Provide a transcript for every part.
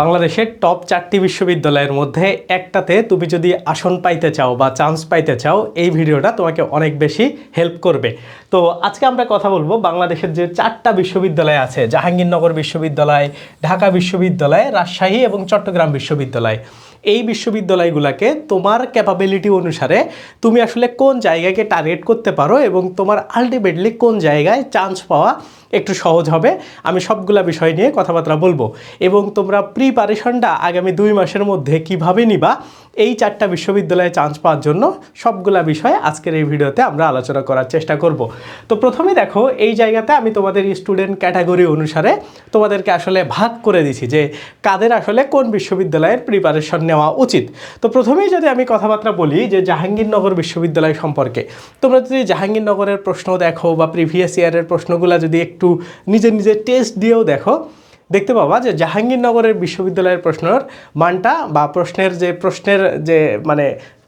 বাংলাদেশের টপ চারটি বিশ্ববিদ্যালয়ের মধ্যে একটাতে তুমি যদি আসন পাইতে চাও বা চান্স পাইতে চাও, এই ভিডিওটা তোমাকে অনেক বেশি হেল্প করবে। তো আজকে আমরা কথা বলব বাংলাদেশের যে চারটা বিশ্ববিদ্যালয় আছে, জাহাঙ্গীরনগর বিশ্ববিদ্যালয়, ঢাকা বিশ্ববিদ্যালয়, রাজশাহী এবং চট্টগ্রাম বিশ্ববিদ্যালয়। এই বিশ্ববিদ্যালয়গুলোকে তোমার ক্যাপাবিলিটি অনুসারে তুমি আসলে কোন জায়গাকে টার্গেট করতে পারো এবং তোমার আলটিমেটলি কোন জায়গায় চান্স পাওয়া একটু সহজ হবে। আমি সবগুলা বিষয় নিয়ে কথাবার্তা বলব এবং তোমরা প্রিপারেশনটা আগামী দুই মাসের মধ্যে কীভাবে নিবা, এই চারটা বিশ্ববিদ্যালয়ে চান্স পাওয়ার জন্য সবগুলা বিষয় আজকের এই ভিডিওতে আমরা আলোচনা করার চেষ্টা করব। তো প্রথমে দেখো, এই জায়গাতে আমি তোমাদের স্টুডেন্ট ক্যাটাগরি অনুসারে তোমাদেরকে আসলে ভাগ করে দিছি যে কাদের আসলে কোন বিশ্ববিদ্যালয়ের প্রিপারেশন নেওয়া উচিত। তো প্রথমেই যদি আমি কথাবার্তা বলি যে জাহাঙ্গীরনগর বিশ্ববিদ্যালয় সম্পর্কে, তোমরা যদি জাহাঙ্গীরনগরের প্রশ্ন দেখো বা প্রিভিয়াস ইয়ারের প্রশ্নগুলো যদি একটু নিজে নিজে টেস্ট দিয়েও দেখো, দেখতে পাবা যে জাহাঙ্গীরনগরের বিশ্ববিদ্যালয়ের প্রশ্নর মানটা বা প্রশ্নের যে প্রশ্নের যে মানে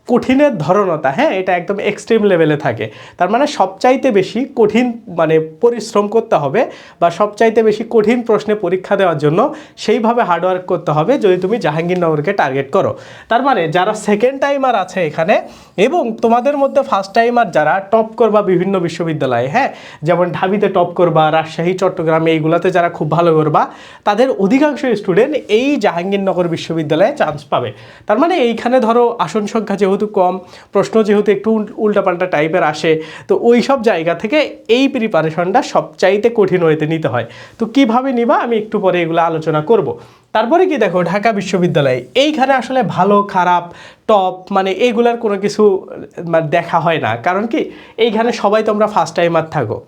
কঠিনের ধরনতা হ্যাঁ? এটা একদম এক্সট্রিম লেভেলে থাকে। তার মানে সবচাইতে বেশি কঠিন মানে পরিশ্রম করতে হবে বা সবচাইতে বেশি কঠিন প্রশ্নে পরীক্ষা দেওয়ার জন্য সেইভাবে হার্ডওয়ার্ক করতে হবে যদি তুমি জাহাঙ্গীরনগরকে টার্গেট করো। তার মানে যারা সেকেন্ড টাইমার আছে এখানে এবং তোমাদের মধ্যে ফার্স্ট টাইমার যারা টপ করবা বিভিন্ন বিশ্ববিদ্যালয়ে হ্যাঁ? যেমন ঢাবিতে টপ করবা, রাজশাহী, চট্টগ্রামে, এইগুলোতে যারা খুব ভালো করবা, তাদের অধিকাংশ স্টুডেন্ট এই জাহাঙ্গীরনগর বিশ্ববিদ্যালয়ে চান্স পাবে। তার মানে এইখানে ধরো আসন সংখ্যা যেহেতু কম, প্রশ্ন যেহেতু একটু উল- উল্টাপাল্টা টাইপের আসে, তো ওই সব জায়গা থেকে এই প্রিপারেশনটা সবচাইতে কঠিন হইতে নিতে হয়। তো কীভাবে নিবা আমি একটু পরে এগুলো আলোচনা করব। তারপরে কি দেখো, ঢাকা বিশ্ববিদ্যালয়, এইখানে আসলে ভালো, খারাপ টপ মানে এইগুলার কোনো কিছু মানে দেখা হয় না। কারণ কি, এইখানে সবাই তোমরা ফার্স্ট টাইমার থাকো।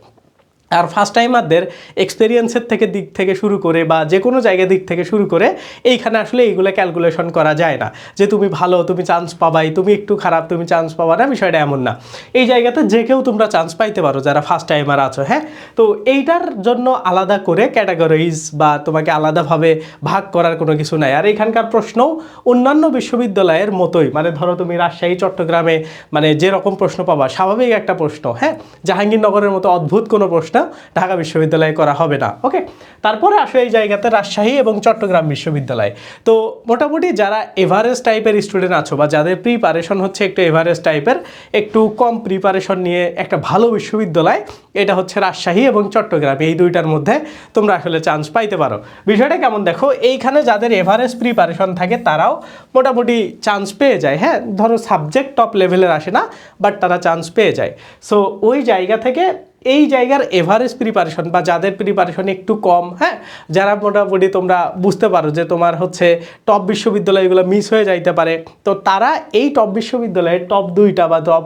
আর ফার্স্ট টাইমারদের এক্সপেরিয়েন্সের থেকে দিক থেকে শুরু করে বা যে কোনো জায়গা দিক থেকে শুরু করে এইখানে আসলে এইগুলো ক্যালকুলেশন করা যায় না। যে তুমি ভালো, তুমি চান্স পাবাই, তুমি একটু খারাপ, তুমি চান্স পাবা না, বিষয়টা এমন না। এই জায়গাতে যে কেউ তোমরা চান্স পাইতে পারো যারা ফার্স্ট টাইমার আছো হ্যাঁ? তো এইটার জন্য আলাদা করে ক্যাটাগরিজ বা তোমাকে আলাদাভাবে ভাগ করার কোনো কিছু নাই। আর এখানকার প্রশ্নও অন্যান্য বিশ্ববিদ্যালয়ের মতোই। মানে ধরো তুমি রাজশাহী, চট্টগ্রামে মানে যেরকম প্রশ্ন পাবা, স্বাভাবিক একটা প্রশ্ন হ্যাঁ? জাহাঙ্গীরনগরের মতো অদ্ভুত কোনো প্রশ্ন ঢাকা বিশ্ববিদ্যালয়ে করা হবে না ওকে তারপরে আসো এই জায়গাতে রাজশাহী এবং চট্টগ্রাম বিশ্ববিদ্যালয়। তো মোটামুটি যারা এভারেস্ট টাইপের স্টুডেন্ট আছো বা যাদের প্রিপারেশন হচ্ছে একটু এভারেস্ট টাইপের একটু কম প্রিপারেশন নিয়ে একটা ভালো বিশ্ববিদ্যালয়, এটা হচ্ছে রাজশাহী এবং চট্টগ্রাম। এই দুইটার মধ্যে তোমরা আসলে চান্স পাইতে পারো। বিষয়টা কেমন দেখো? এইখানে যাদের এভারেস্ট প্রিপারেশন থাকে, তারাও মোটামুটি চান্স পেয়ে যায় হ্যাঁ? ধরো সাবজেক্ট টপ লেভেলের আসে না বাট তারা চান্স পেয়ে যায়। সো ওই জায়গা থেকে এই জায়গার এভারেজ প্রিপারেশন বা যাদের প্রিপারেশন একটু কম হ্যাঁ? যারা মোটামুটি তোমরা বুঝতে পারো যে তোমার হচ্ছে টপ বিশ্ববিদ্যালয়গুলো মিস হয়ে যাইতে পারে, তো তারা এই টপ বিশ্ববিদ্যালয়ের টপ দুইটা বা টপ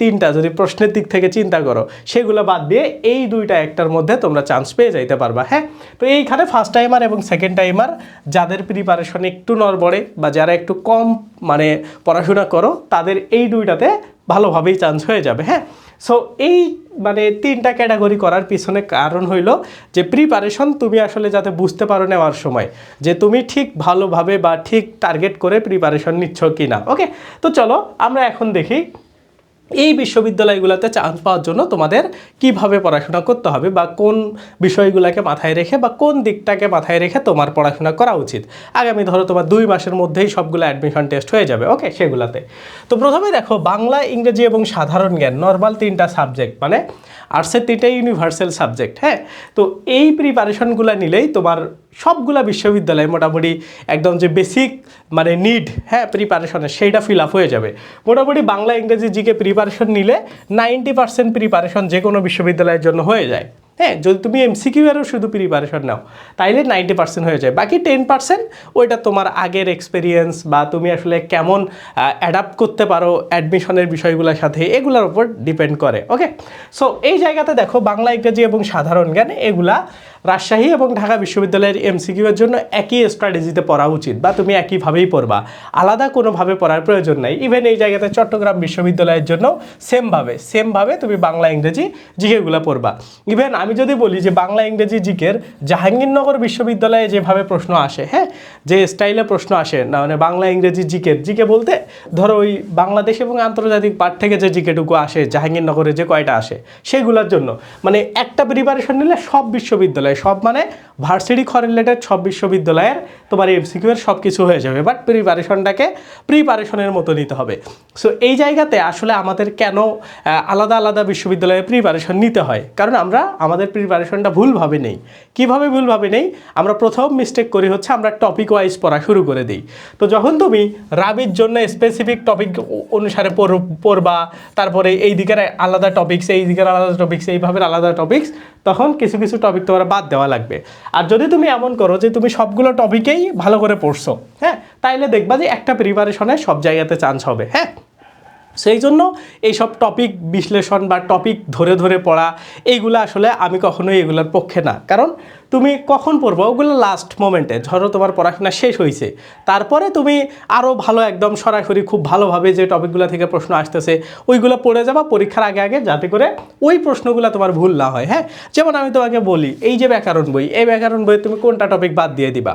তিনটা যদি প্রশ্নের দিক থেকে চিন্তা করো, সেগুলো বাদ দিয়ে এই দুইটা একটার মধ্যে তোমরা চান্স পেয়ে যাইতে পারবা হ্যাঁ? তো এইখানে ফার্স্ট টাইমার এবং সেকেন্ড টাইমার যাদের প্রিপারেশন একটু নড়বড়ে বা যারা একটু কম মানে পড়াশোনা করো, তাদের এই দুইটাতে ভালোভাবেই চান্স হয়ে যাবে হ্যাঁ? সো এই মানে তিনটা ক্যাটাগরি করার পিছনে কারণ হইল যে প্রিপারেশন তুমি আসলে যাতে বুঝতে পারো নেওয়ার সময় যে তুমি ঠিক ভালোভাবে বা ঠিক টার্গেট করে প্রিপারেশন নিচ্ছ কি না ওকে তো চলো আমরা এখন দেখি এই বিশ্ববিদ্যালয়গুলোতে চান্স পাওয়ার জন্য তোমাদের কীভাবে পড়াশোনা করতে হবে বা কোন বিষয়গুলোকে মাথায় রেখে বা কোন দিকটাকে মাথায় রেখে তোমার পড়াশোনা করা উচিত? আগামী ধরো তোমার দুই মাসের মধ্যেই সবগুলো অ্যাডমিশন টেস্ট হয়ে যাবে ওকে সেগুলোতে। তো প্রথমে দেখো, বাংলা, ইংরেজি এবং সাধারণ জ্ঞান নর্মাল তিনটা সাবজেক্ট মানে আর্টসের তিনটাই ইউনিভার্সাল সাবজেক্ট হ্যাঁ? তো এই প্রিপারেশনগুলো নিলেই তোমার সবগুলা বিশ্ববিদ্যালয়ে মোটামুটি একদম যে বেসিক মানে নিড হ্যাঁ প্রিপারেশনের সেইটা ফিল আপ হয়ে যাবে। মোটামুটি বাংলা, ইংরেজি জিকে প্রিপারেশন নিলে নাইনটি পার্সেন্ট প্রিপারেশন যে কোনো বিশ্ববিদ্যালয়ের জন্য হয়ে যায়। হ্যাঁ যদি তুমি এমসিকিউ এরও শুধু প্রিপারেশন নাও, তাইলে নাইনটি পার্সেন্ট হয়ে যায়। বাকি টেন পার্সেন্ট ওইটা তোমার আগের এক্সপিরিয়েন্স বা তুমি আসলে কেমন অ্যাডাপ্ট করতে পারো অ্যাডমিশনের বিষয়গুলোর সাথে, এগুলোর উপর ডিপেন্ড করে ওকে সো এই জায়গাতে দেখো বাংলা, ইংরেজি এবং সাধারণ জ্ঞান এগুলা রাজশাহী এবং ঢাকা বিশ্ববিদ্যালয়ের এমসিকিউ জন্য একই স্ট্র্যাটেজিতে পড়া উচিত বা তুমি একইভাবেই পড়বা। আলাদা কোনোভাবে পড়ার প্রয়োজন নাই। ইভেন এই জায়গাতে চট্টগ্রাম বিশ্ববিদ্যালয়ের জন্য সেমভাবে সেমভাবে তুমি বাংলা, ইংরেজি জিকেগুলো পড়বা। ইভেন আমি যদি বলি যে বাংলা ইংরেজি জিকের জাহাঙ্গীরনগর বিশ্ববিদ্যালয়ে যেভাবে প্রশ্ন আসে হ্যাঁ? যে স্টাইলে প্রশ্ন আসে, না মানে বাংলা ইংরেজি জিকের, জিকে বলতে ধরো ওই বাংলাদেশ এবং আন্তর্জাতিক পাঠ থেকে যে জিকেটুকু আসে, জাহাঙ্গীরনগরে যে কয়টা আসে, সেগুলোর জন্য। মানে একটা প্রিপারেশন নিলে সব বিশ্ববিদ্যালয়ে, সব মানে ভার্সিটি খ রিলেটেড সব বিশ্ববিদ্যালয়ের তোমার এমসিকিউ এর সব কিছু হয়ে যাবে বাট প্রিপারেশনটাকে প্রিপারেশনের মতো নিতে হবে। সো এই জায়গাতে আসলে আমাদের কেন আলাদা আলাদা বিশ্ববিদ্যালয়ে প্রিপারেশন নিতে হয়? কারণ আমরা, আমাদের প্রিপারেশনটা ভুলভাবে নেই। কীভাবে ভুলভাবে নেই? আমরা প্রথম মিস্টেক করি হচ্ছে আমরা টপিক ওয়াইজ পড়া শুরু করে দিই। তো যখন তুমি রাবির জন্য স্পেসিফিক টপিক অনুসারে পড়- পড়বা, তারপরে এই দিকের আলাদা টপিক্স এই দিকের আলাদা টপিক্স এইভাবে আলাদা টপিক্স তখন কিছু কিছু টপিক তোমার বাদ দেওয়া লাগবে। আর যদি তুমি এমন করো যে তুমি সবগুলো টপিকেই ভালো করে পড়ছো হ্যাঁ তাইলে দেখবা যে একটা প্রিপারেশনে সব জায়গাতে চান্স হবে হ্যাঁ? সেই জন্য এইসব টপিক বিশ্লেষণ বা টপিক ধরে ধরে পড়া, এইগুলো আসলে আমি কখনোই এগুলোর পক্ষে না। কারণ তুমি কখন পড়ব? ওগুলো লাস্ট মোমেন্টে ধরো তোমার পড়াশোনা শেষ হয়েছে তারপরে তুমি আরও ভালো একদম সরাসরি খুব ভালোভাবে যে টপিকগুলো থেকে প্রশ্ন আসতেছে, ওইগুলো পড়ে যাবা। পরীক্ষার আগে আগে যাতে করে ওই প্রশ্নগুলো তোমার ভুল না হয় হ্যাঁ? যেমন আমি তোমাকে বলি, এই যে ব্যাকরণ বই, এই ব্যাকরণ বই তুমি কোনটা টপিক বাদ দিয়ে দিবা?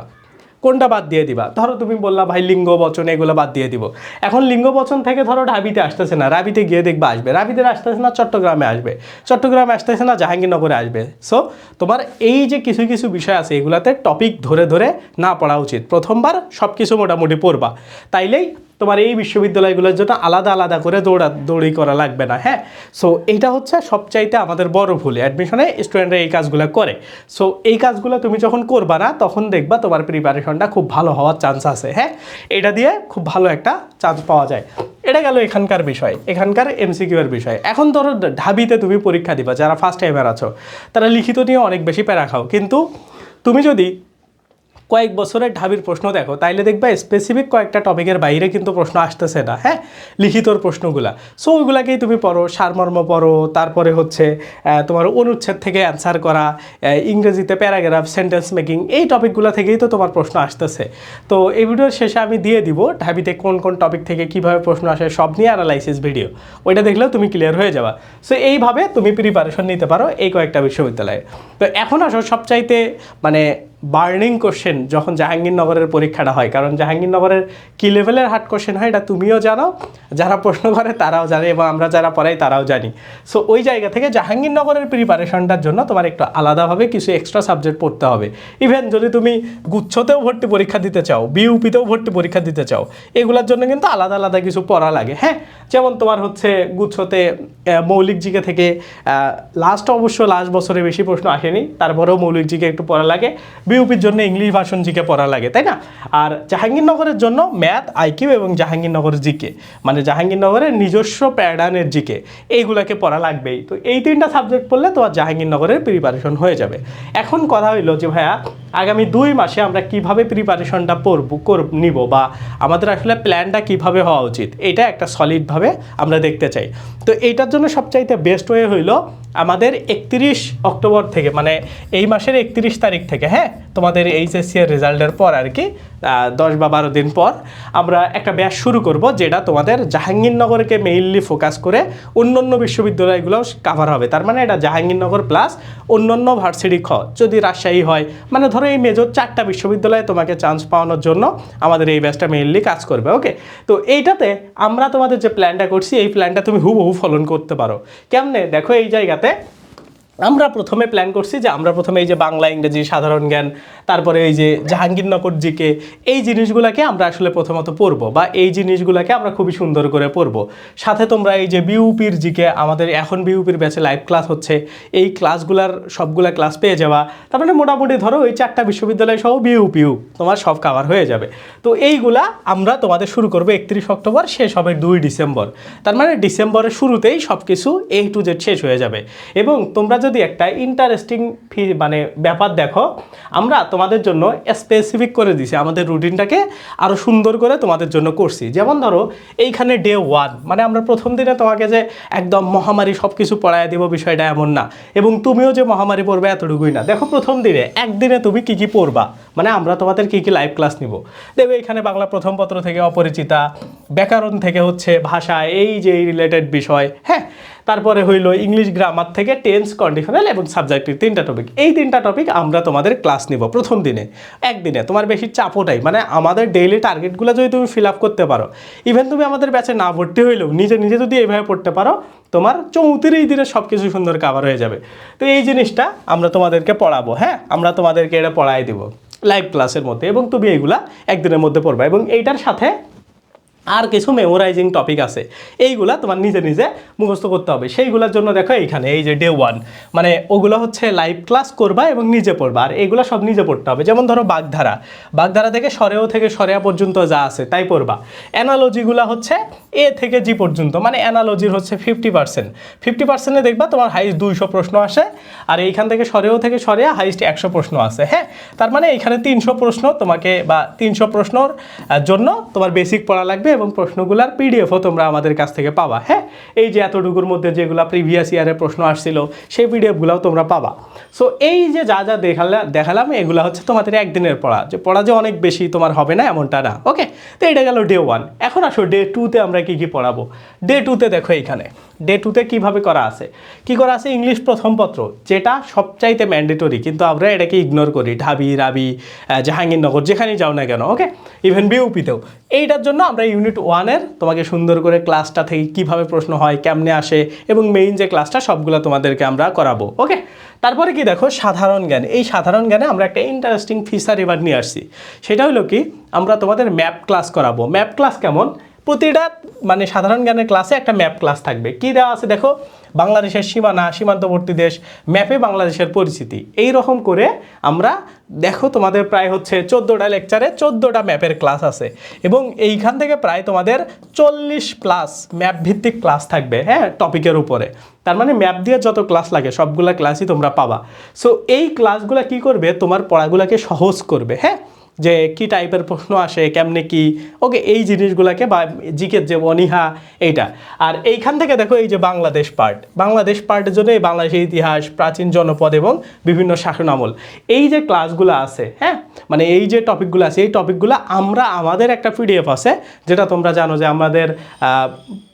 কোনটা বাদ দিয়ে দিবা? ধরো তুমি বললা ভাই লিঙ্গ বচন, এগুলো বাদ দিয়ে দিব। এখন লিঙ্গ বচন থেকে ধরো রাবিতে আসতেছে না রাবিতে গিয়ে দেখবা আসবে। রাবিতে আসতেছে না, চট্টগ্রামে আসবে। চট্টগ্রামে আসতেছে না, জাহাঙ্গীরনগরে আসবে। সো তোমার এই যে কিছু কিছু বিষয় আছে, এগুলাতে টপিক ধরে ধরে না পড়া উচিত। প্রথমবার সব কিছু মোটামুটি পড়বা। তাইলেই তোমার এই বিশ্ববিদ্যালয়গুলোর জন্য আলাদা আলাদা করে দৌড়া, দৌড়ি করা লাগবে না হ্যাঁ? সো এইটা হচ্ছে সবচাইতে আমাদের বড় ভুল অ্যাডমিশনে স্টুডেন্টরা এই কাজগুলো করে। সো এই কাজগুলো তুমি যখন করবা না, তখন দেখবা তোমার প্রিপারেশনটা খুব ভালো হওয়ার চান্স আছে হ্যাঁ? এটা দিয়ে খুব ভালো একটা চান্স পাওয়া যায়। এটা গেল এখানকার বিষয়, এখানকার এমসিকিউর বিষয়। এখন ধরো ঢাবিতে তুমি পরীক্ষা দিবা, যারা ফার্স্ট টাইমার আছো, তারা লিখিত নিয়ে অনেক বেশি প্যারা খাও, কিন্তু তুমি যদি কয়েক বছরের ঢাবির প্রশ্ন দেখো, তাইলে দেখবা স্পেসিফিক কয়েকটা টপিকের বাইরে কিন্তু প্রশ্ন আসতেছে না হ্যাঁ? লিখিতর প্রশ্নগুলা। সো ওইগুলাকেই তুমি পড়ো, সারমর্ম পড়ো, তারপরে হচ্ছে তোমার অনুচ্ছেদ থেকে অ্যান্সার করা ইংরেজিতে প্যারাগ্রাফ সেন্টেন্স মেকিং এই টপিকগুলো থেকেই তো তোমার প্রশ্ন আসতেছে। তো এই ভিডিওর শেষে আমি দিয়ে দিব, ঢাবিতে কোন কোন টপিক থেকে কীভাবে প্রশ্ন আসে সব নিয়ে অ্যানালাইসিস ভিডিও ওইটা দেখলেও তুমি ক্লিয়ার হয়ে যাবা। সো এইভাবে তুমি প্রিপারেশন নিতে পারো এই কয়েকটা বিশ্ববিদ্যালয়ে। তো এখন আসো সবচাইতে মানে বার্নিং কোশ্চেন যখন জাহাঙ্গীরনগরের পরীক্ষাটা হয়। কারণ জাহাঙ্গীরনগরের কী লেভেলের হার্ড কোশ্চেন হয় এটা তুমিও জানো, যারা প্রশ্ন করে তারাও জানে এবং আমরা যারা পড়াই তারাও জানি। সো ওই জায়গা থেকে জাহাঙ্গীরনগরের প্রিপারেশনটার জন্য তোমার একটু আলাদাভাবে কিছু এক্সট্রা সাবজেক্ট পড়তে হবে। ইভেন যদি তুমি গুচ্ছতেও ভর্তি পরীক্ষা দিতে চাও বিউপিতেও ভর্তি পরীক্ষা দিতে চাও, এগুলোর জন্য কিন্তু আলাদা আলাদা কিছু পড়া লাগে। হ্যাঁ যেমন তোমার হচ্ছে গুচ্ছতে মৌলিক জিকে থেকে লাস্ট অবশ্য লাস্ট বছরে বেশি প্রশ্ন আসেনি, তারপরেও মৌলিক জিকে একটু পড়া লাগে। বিউপির জন্য ইংলিশ ভাষণ জিকে পড়া লাগে, তাই না? আর জাহাঙ্গীরনগরের জন্য ম্যাথ আইকিউ এবং জাহাঙ্গীরনগর জিকে মানে জাহাঙ্গীরনগরের নিজস্ব প্যাডানের জিকে এইগুলোকে পড়া লাগবেই। তো এই তিনটা সাবজেক্ট পড়লে তোমার জাহাঙ্গীরনগরের প্রিপারেশন হয়ে যাবে। এখন কথা হইল যে ভাইয়া আগামী দুই মাসে আমরা কীভাবে প্রিপারেশনটা পড়ব কর নিব বা আমাদের আসলে প্ল্যানটা কীভাবে হওয়া উচিত, এটা একটা সলিডভাবে আমরা দেখতে চাই। তো এইটার জন্য সবচাইতে বেস্ট ওয়ে হইল আমাদের একত্রিশ অক্টোবর থেকে মানে এই মাসের একত্রিশ তারিখ থেকে হ্যাঁ? তোমাদের এইচএসসি এর রেজাল্টের পর আর কি দশ বা বারো দিন পর আমরা একটা ব্যাচ শুরু করব, যেটা তোমাদের জাহাঙ্গীরনগরকে মেইনলি ফোকাস করে অন্য অন্য বিশ্ববিদ্যালয়গুলো কাভার হবে। তার মানে এটা জাহাঙ্গীরনগর প্লাস অন্য অন্য ভার্সিটি খ, যদি রাজশাহী হয় মানে ধরো এই মেজর চারটা বিশ্ববিদ্যালয়ে তোমাকে চান্স পাওয়ানোর জন্য আমাদের এই ব্যাচটা মেইনলি কাজ করবে ওকে তো এইটাতে আমরা তোমাদের যে প্ল্যানটা করছি, এই প্ল্যানটা তুমি হুবহু ফলন করতে পারো। কেমনে? দেখো এই জায়গাতে আমরা প্রথমে প্ল্যান করছি যে আমরা প্রথমে এই যে বাংলা, ইংরেজি, সাধারণ জ্ঞান, তারপরে এই যে জাহাঙ্গীরনগর জিকে এই জিনিসগুলোকে আমরা আসলে প্রথমত পড়ব বা এই জিনিসগুলোকে আমরা খুবই সুন্দর করে পড়ব। সাথে তোমরা এই যে বিউপির জিকে আমাদের এখন বিউপির ব্যাচে লাইভ ক্লাস হচ্ছে, এই ক্লাসগুলার সবগুলা ক্লাস পেয়ে যাওয়া তার মানে মোটামুটি ধরো ওই চারটা বিশ্ববিদ্যালয় সহ বিউপিউ, তোমার সব কাভার হয়ে যাবে। তো এইগুলা আমরা তোমাদের শুরু করব একত্রিশ অক্টোবর, শেষ হবে দুই ডিসেম্বর। তার মানে ডিসেম্বরের শুরুতেই সব কিছু এ টু জেড শেষ হয়ে যাবে। এবং তোমরা যদি একটা ইন্টারেস্টিং ফি মানে ব্যাপার দেখো, আমরা তোমাদের জন্য স্পেসিফিক করে দিছি, আমাদের রুটিনটাকে আরও সুন্দর করে তোমাদের জন্য করছি। যেমন ধরো, এইখানে ডে ওয়ান মানে আমরা প্রথম দিনে তোমাকে যে একদম মহামারী সব কিছু পড়ায় দেবো বিষয়টা এমন না, এবং তুমিও যে মহামারী পড়বে এতটুকুই না। দেখো প্রথম দিনে, একদিনে তুমি কি কি পড়বা? মানে আমরা তোমাদের কি কি লাইভ ক্লাস নিব? দেখবে এখানে বাংলা প্রথম পত্র থেকে অপরিচিতা, ব্যাকরণ থেকে হচ্ছে ভাষা, এই যে রিলেটেড বিষয় হ্যাঁ? তারপরে হইল ইংলিশ গ্রামার থেকে টেন্স কন্ডিশনাল এবং সাবজেক্টিভ তিনটা টপিক এই তিনটা টপিক আমরা তোমাদের ক্লাস নিব প্রথম দিনে। একদিনে তোমার বেশি চাপোটাই মানে আমাদের ডেইলি টার্গেটগুলো যদি তুমি ফিল আপ করতে পারো ইভেন তুমি আমাদের ব্যাচে না ভর্তি হইলেও, নিজে নিজে যদি এইভাবে পড়তে পারো, তোমার চৌত্রিশ দিনে সব কিছু সুন্দর কাভার হয়ে যাবে। তো এই জিনিসটা আমরা তোমাদেরকে পড়াবো হ্যাঁ? আমরা তোমাদেরকে এটা পড়াই দিব লাইভ ক্লাসের মধ্যে এবং তুমি এইগুলা একদিনের মধ্যে পড়বা এবং এইটার সাথে আর কিছু মেমোরাইজিং টপিক আছে। এইগুলা তোমার নিজে নিজে মুখস্থ করতে হবে। সেইগুলোর জন্য দেখো এইখানে, এই যে ডে ওয়ান মানে ওগুলো হচ্ছে লাইভ ক্লাস করবা এবং নিজে পড়বা। আর এগুলো সব নিজে পড়তে হবে। যেমন ধরো বাগধারা। বাগধারা থেকে সরেও থেকে সরেয়া পর্যন্ত যা আছে তাই পড়বা। অ্যানালজিগুলো হচ্ছে এ থেকে জি পর্যন্ত মানে অ্যানালজির হচ্ছে ফিফটি পার্সেন্ট ফিফটি পার্সেন্টে দেখবা তোমার হাইস্ট দুইশো প্রশ্ন আসে। আর এইখান থেকে সরেও থেকে সরেয়া হাইস্ট একশো প্রশ্ন আছে হ্যাঁ? তার মানে এইখানে তিনশো প্রশ্ন তোমাকে বা তিনশো প্রশ্নর জন্য তোমার বেসিক পড়া লাগবে। এবং প্রশ্নগুলোর পিডিএফও তোমরা আমাদের কাছ থেকে পাবা হ্যাঁ? এই যে এতটুকুর মধ্যে যেগুলো প্রিভিয়াস ইয়ারের প্রশ্ন আসছিল, সেই পিডিএফগুলোও তোমরা পাবা। সো এই যে যা যা দেখালা, দেখালাম, এগুলো হচ্ছে তোমাদের একদিনের পড়া। যে পড়া যে অনেক বেশি তোমার হবে না, এমনটা না ওকে তো এটা গেল ডে ওয়ান এখন আসো ডে টুতে আমরা কি কি পড়াবো? ডে টুতে দেখো এইখানে। ডে টুতে কীভাবে করা আছে? কি করা আছে? ইংলিশ প্রথম পত্র, যেটা সবচাইতে ম্যান্ডেটরি কিন্তু আমরা এটাকে ইগনোর করি। ঢাবি, রাবি জাহাঙ্গীরনগর, যেখানেই যাও না কেন ওকে ইভেন বিউপিতেও এইটার জন্য আমরা ইউনিট ওয়ানের তোমাকে সুন্দর করে ক্লাসটা থেকে কীভাবে প্রশ্ন হয়, কেমনে আসে, এবং মেইন যে ক্লাসটা সবগুলো তোমাদেরকে আমরা করাবো ওকে তারপরে কি দেখো? সাধারণ জ্ঞান। এই সাধারণ জ্ঞানে আমরা একটা ইন্টারেস্টিং ফিচার এবার নিয়ে আসছি। সেটা হলো কি? আমরা তোমাদের ম্যাপ ক্লাস করাবো। ম্যাপ ক্লাস কেমন? প্রতিটা মানে সাধারণ জ্ঞানের ক্লাসে একটা ম্যাপ ক্লাস থাকবে। কি দেওয়া আছে দেখো? বাংলাদেশের সীমানা, সীমান্তবর্তী দেশ ম্যাপে বাংলাদেশের পরিচিতি। এই রকম করে আমরা দেখো তোমাদের প্রায় হচ্ছে চোদ্দোটা লেকচারে চোদ্দোটা ম্যাপের ক্লাস আছে। এবং এইখান থেকে প্রায় তোমাদের চল্লিশ প্লাস ম্যাপ ভিত্তিক ক্লাস থাকবে হ্যাঁ টপিকের উপরে। তার মানে ম্যাপ দিয়ে যত ক্লাস লাগে, সবগুলা ক্লাসই তোমরা পাবা। সো এই ক্লাসগুলো কি করবে? তোমার পড়াগুলোকে সহজ করবে হ্যাঁ? যে কি টাইপের প্রশ্ন আসে, কেমনে কি? ওকে এই জিনিসগুলোকে বা জিকের যে অনীহা, এইটা। আর এইখান থেকে দেখো এই যে বাংলাদেশ পার্ট। বাংলাদেশ পার্টের জন্য এই বাংলাদেশের ইতিহাস, প্রাচীন জনপদ এবং বিভিন্ন শাসন আমল। এই যে ক্লাসগুলো আছে হ্যাঁ? মানে এই যে টপিকগুলো আছে, এই টপিকগুলো আমরা আমাদের একটা পিডিএফ আছে, যেটা তোমরা জানো যে আমাদের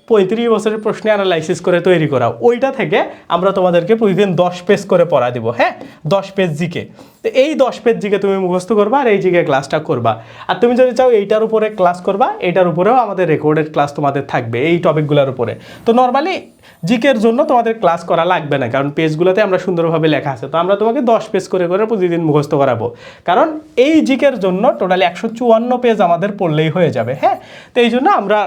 পঁয়ত্রিশ বছরের প্রশ্নে অ্যানালাইসিস করে তৈরি করা। ওইটা থেকে আমরা তোমাদেরকে প্রতিদিন দশ পেজ করে পড়া দিব হ্যাঁ? দশ পেজ জিকে তো এই দশ পেজ জিকে তুমি মুখস্থ করবা আর এই জিকে ক্লাসটা করবা। আর তুমি যদি চাও এইটার উপরে ক্লাস করবা, এইটার উপরেও আমাদের রেকর্ডেড ক্লাস তোমাদের থাকবে এই টপিকগুলোর উপরে। তো নর্মালি জিকের জন্য তোমাদের ক্লাস করা লাগবে না, কারণ পেজগুলোতে আমরা সুন্দরভাবে লেখা আছে। তো আমরা তোমাকে দশ পেজ করে করে প্রতিদিন মুখস্থ করাবো। কারণ এই জিকের জন্য টোটালি একশো চুয়ান্ন পেজ আমাদের পড়লেই হয়ে যাবে হ্যাঁ? তো এই জন্য আমরা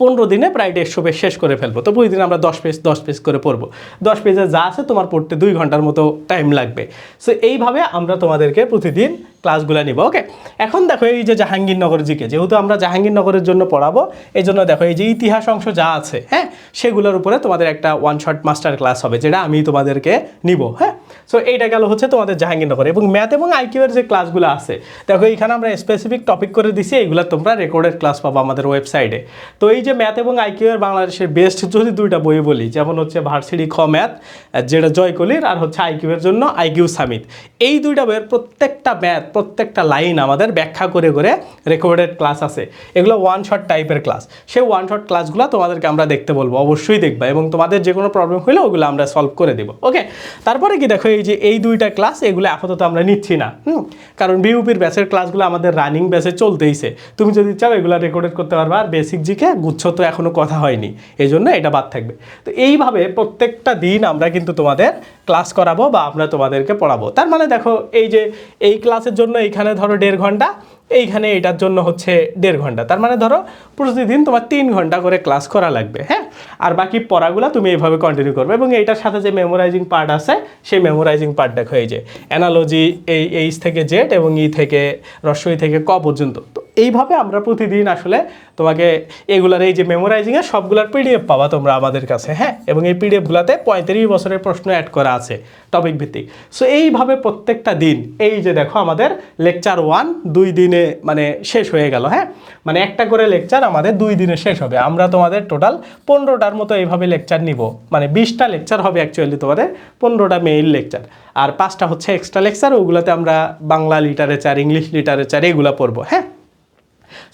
পনেরো দিনে প্রায় দেড়শো পেজ শেষ করে ফেলব। তো প্রতিদিন আমরা দশ পেজ দশ পেজ করে পড়ব। দশ পেজে যা আছে তোমার পড়তে দুই ঘণ্টার মতো টাইম লাগবে। সো এইভাবে আমরা তোমাদেরকে প্রতিদিন ক্লাসগুলো নিব ওকে এখন দেখো এই যে জাহাঙ্গীরনগর জিকে যেহেতু আমরা জাহাঙ্গীরনগরের জন্য পড়াবো এই জন্য দেখো এই যে ইতিহাস অংশ যা আছে হ্যাঁ? সেগুলোর উপরে তোমাদের একটা ওয়ান শট মাস্টার ক্লাস হবে, যেটা আমি তোমাদেরকে নিব হ্যাঁ? সো এইটা গেল হচ্ছে তোমাদের জাহাঙ্গীরনগর। এবং ম্যাথ এবং আইকিউ এর যে ক্লাসগুলো আছে, দেখো এখানে আমরা স্পেসিফিক টপিক করে দিছি এইগুলো তোমরা রেকর্ডেড ক্লাস পাবো আমাদের ওয়েবসাইটে তো এই যে ম্যাথ এবং আইকিউ এর বাংলাদেশের বেস্ট যদি দুইটা বই বলি, যেমন হচ্ছে ভার্সিটি খ ম্যাথ যেটা জয়কলির, আর হচ্ছে আইকিউ এর জন্য আইকিউ সামিত। এই দুইটা বইয়ের প্রত্যেকটা ম্যাথ, প্রত্যেকটা লাইন আমাদের ব্যাখ্যা করে করে রেকর্ডেড ক্লাস আছে। এগুলো ওয়ান শট টাইপের ক্লাস সেই ওয়ান শট ক্লাসগুলো তোমাদেরকে আমরা দেখতে বলব, অবশ্যই দেখবা এবং তোমাদের যে কোনো প্রবলেম হলে ওগুলো আমরা সলভ করে দেবো ওকে তারপরে কি দেখো, এই যে এই দুইটা ক্লাস এগুলো আপাতত আমরা নিচ্ছি না কারণ বিউপির ব্যাচের ক্লাসগুলো আমাদের রানিং ব্যাচে চলতেইছে। তুমি যদি চাও এগুলো রেকর্ডেড করতে পারবা, আর বেসিক জিকে গুচ্ছ তো এখনও কথা হয়নি এই জন্য এটা বাদ থাকবে। তো এইভাবে প্রত্যেকটা দিন আমরা কিন্তু তোমাদের ক্লাস করাবো বা আমরা তোমাদেরকে পড়াবো। তার মানে দেখো, এই যে এই ক্লাসের জন্য এইখানে ধরো দেড় ঘণ্টা এইখানে এটার জন্য হচ্ছে দেড় ঘণ্টা। তার মানে ধরো প্রতিদিন তোমার তিন ঘণ্টা করে ক্লাস করা লাগবে হ্যাঁ? আর বাকি পড়াগুলো তুমি এইভাবে কন্টিনিউ করবে এবং এইটার সাথে যে মেমোরাইজিং পার্ট আছে, সেই মেমোরাইজিং পার্ট দেখো এই যে অ্যানালজি এই, এইচ থেকে জেড এবং ই থেকে রস্বই থেকে ক পর্যন্ত। তো এইভাবে আমরা প্রতিদিন আসলে তোমাকে এগুলার এই যে মেমোরাইজিংয়ের সবগুলোর পিডিএফ পাবা তোমরা আমাদের কাছে হ্যাঁ? এবং এই পিডিএফগুলোতে পঁয়ত্রিশ বছরের প্রশ্ন অ্যাড করা আছে টপিক ভিত্তিক। সো এইভাবে প্রত্যেকটা দিন, এই যে দেখো আমাদের লেকচার ওয়ান দুই দিনে মানে শেষ হয়ে গেল হ্যাঁ? মানে একটা করে লেকচার আমাদের দুই দিনে শেষ হবে। আমরা তোমাদের টোটাল পনেরোটার মতো এইভাবে লেকচার নিব। মানে বিশটা লেকচার হবে অ্যাকচুয়ালি তোমাদের পনেরোটা মেইন লেকচার আর পাঁচটা হচ্ছে এক্সট্রা লেকচার ওগুলোতে আমরা বাংলা লিটারেচার ইংলিশ লিটারেচার এগুলো পড়ব হ্যাঁ?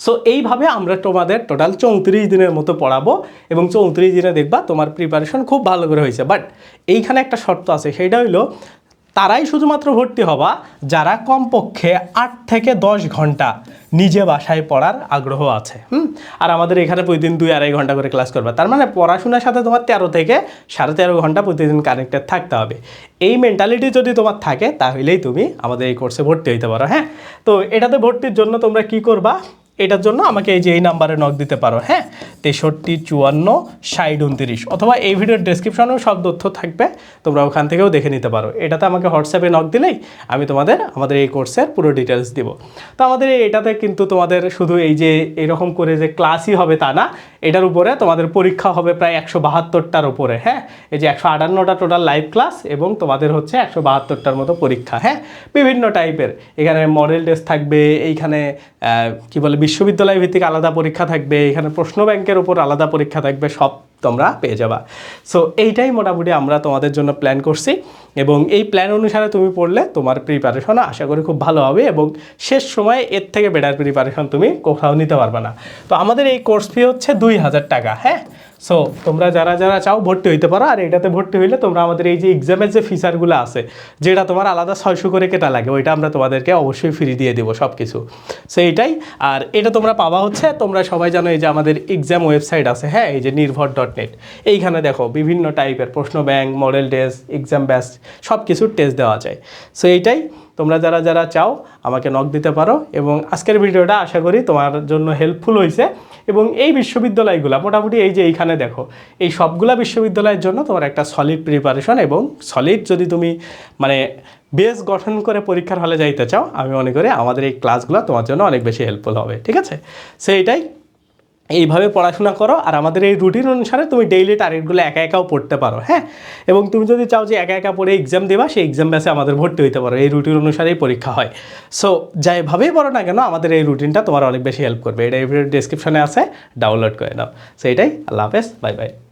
সো এইভাবে আমরা তোমাদের টোটাল চৌত্রিশ দিনের মতো পড়াবো এবং চৌত্রিশ দিনে দেখবা তোমার প্রিপারেশন খুব ভালো করে হয়েছে। বাট এইখানে একটা শর্ত আছে, সেটা হইল তারাই শুধুমাত্র ভর্তি হবা যারা কমপক্ষে আট থেকে দশ ঘণ্টা নিজে বাসায় পড়ার আগ্রহ আছে। হুম? আর আমাদের এখানে প্রতিদিন দুই আড়াই ঘণ্টা করে ক্লাস করবে। তার মানে পড়াশোনার সাথে তোমার তেরো থেকে সাড়ে তেরো ঘণ্টা প্রতিদিন কানেক্টেড থাকতে হবে। এই মেন্টালিটি যদি তোমার থাকে, তাহলেই তুমি আমাদের এই কোর্সে ভর্তি হইতে পারো হ্যাঁ? তো এটাতে ভর্তির জন্য তোমরা কি করবা? এটার জন্য আমাকে এই যে এই নাম্বারে নক দিতে পারো হ্যাঁ? তেষট্টি, চুয়ান্ন, ষাট, উনত্রিশ, অথবা এই ভিডিওর ডেসক্রিপশনেও সব তথ্য থাকবে, তোমরা ওখান থেকেও দেখে নিতে পারো। এটাতে আমাকে হোয়াটসঅ্যাপে নক দিলেই আমি তোমাদের, আমাদের এই কোর্সের পুরো ডিটেলস দিব। তো আমাদের এটাতে কিন্তু তোমাদের শুধু এই যে এরকম করে যে ক্লাসই হবে তা না, এটার উপরে তোমাদের পরীক্ষা হবে প্রায় একশো বাহাত্তরটার উপরে হ্যাঁ? এই যে একশো আটান্নটা টোটাল লাইভ ক্লাস এবং তোমাদের হচ্ছে একশো বাহাত্তরটার মতো পরীক্ষা হ্যাঁ? বিভিন্ন টাইপের এখানে মডেল টেস্ট থাকবে, এইখানে কি বলে বিশ্ববিদ্যালয় ভিত্তিক আলাদা পরীক্ষা থাকবে, এখানে প্রশ্ন ব্যাংকের উপর আলাদা পরীক্ষা থাকবে, সব তোমরা পেয়ে যাবা। সো এইটাই মোটামুটি আমরা তোমাদের জন্য প্ল্যান করছি এবং এই প্ল্যান অনুসারে তুমি পড়লে তোমার প্রিপারেশন আশা করি খুব ভালো হবে এবং শেষ সময়ে এর থেকে বেটার প্রিপারেশন তুমি কোথাও নিতে পারবে না। তো আমাদের এই কোর্স ফি হচ্ছে দুই হাজার টাকা হ্যাঁ? সো তোমরা যারা যারা চাও ভর্তি হইতে পারো, আর এটাতে ভর্তি হইলে তোমরা আমাদের এই যে এক্সামের যে ফিচারগুলো আছে, যেটা তোমার আলাদা ছয়শো করে কেটা লাগে, ওইটা আমরা তোমাদেরকে অবশ্যই ফ্রি দিয়ে দেবো সব কিছু সো এইটাই। আর এটা তোমরা পাওয়া হচ্ছে, তোমরা সবাই জানো এই যে আমাদের এক্সাম ওয়েবসাইট আছে হ্যাঁ? এই যে নির্ভর ডট নেট এইখানে দেখো বিভিন্ন টাইপের প্রশ্ন ব্যাংক মডেল টেস্ট এক্সাম ব্যাস সব কিছুর টেস্ট দেওয়া যায়। সো এইটাই। তোমরা যারা যারা চাও আমাকে নক দিতে পারো এবং আজকের ভিডিওটা আশা করি তোমার জন্য হেল্পফুল হয়েছে এবং এই বিশ্ববিদ্যালয়গুলো, মোটামুটি এই যে এইখানে দেখো, এই সবগুলা বিশ্ববিদ্যালয়ের জন্য তোমার একটা সলিড প্রিপারেশন এবং সলিড যদি তুমি মানে বেস গঠন করে পরীক্ষার হলে যাইতে চাও, আমি মনে করি আমাদের এই ক্লাসগুলো তোমার জন্য অনেক বেশি হেল্পফুল হবে, ঠিক আছে? সেইটাই এইভাবে পড়াশোনা করো আর আমাদের এই রুটিন অনুসারে তুমি ডেইলি টার্গেটগুলো একা একাও পড়তে পারো হ্যাঁ? এবং তুমি যদি চাও যে একা একা পড়ে এক্সাম দেবা, সেই এক্সাম ব্যাসে আমাদের ভর্তি হইতে পারো। এই রুটিন অনুসারেই পরীক্ষা হয়। সো যাইভাবেই পড়ো না কেন, আমাদের এই রুটিনটা তোমার অনেক বেশি হেল্প করবে। এটা এই ভিডিও ডিসক্রিপশনে আছে ডাউনলোড করে নাও। সেইটাই আল্লাহ হাফেজ। Bye bye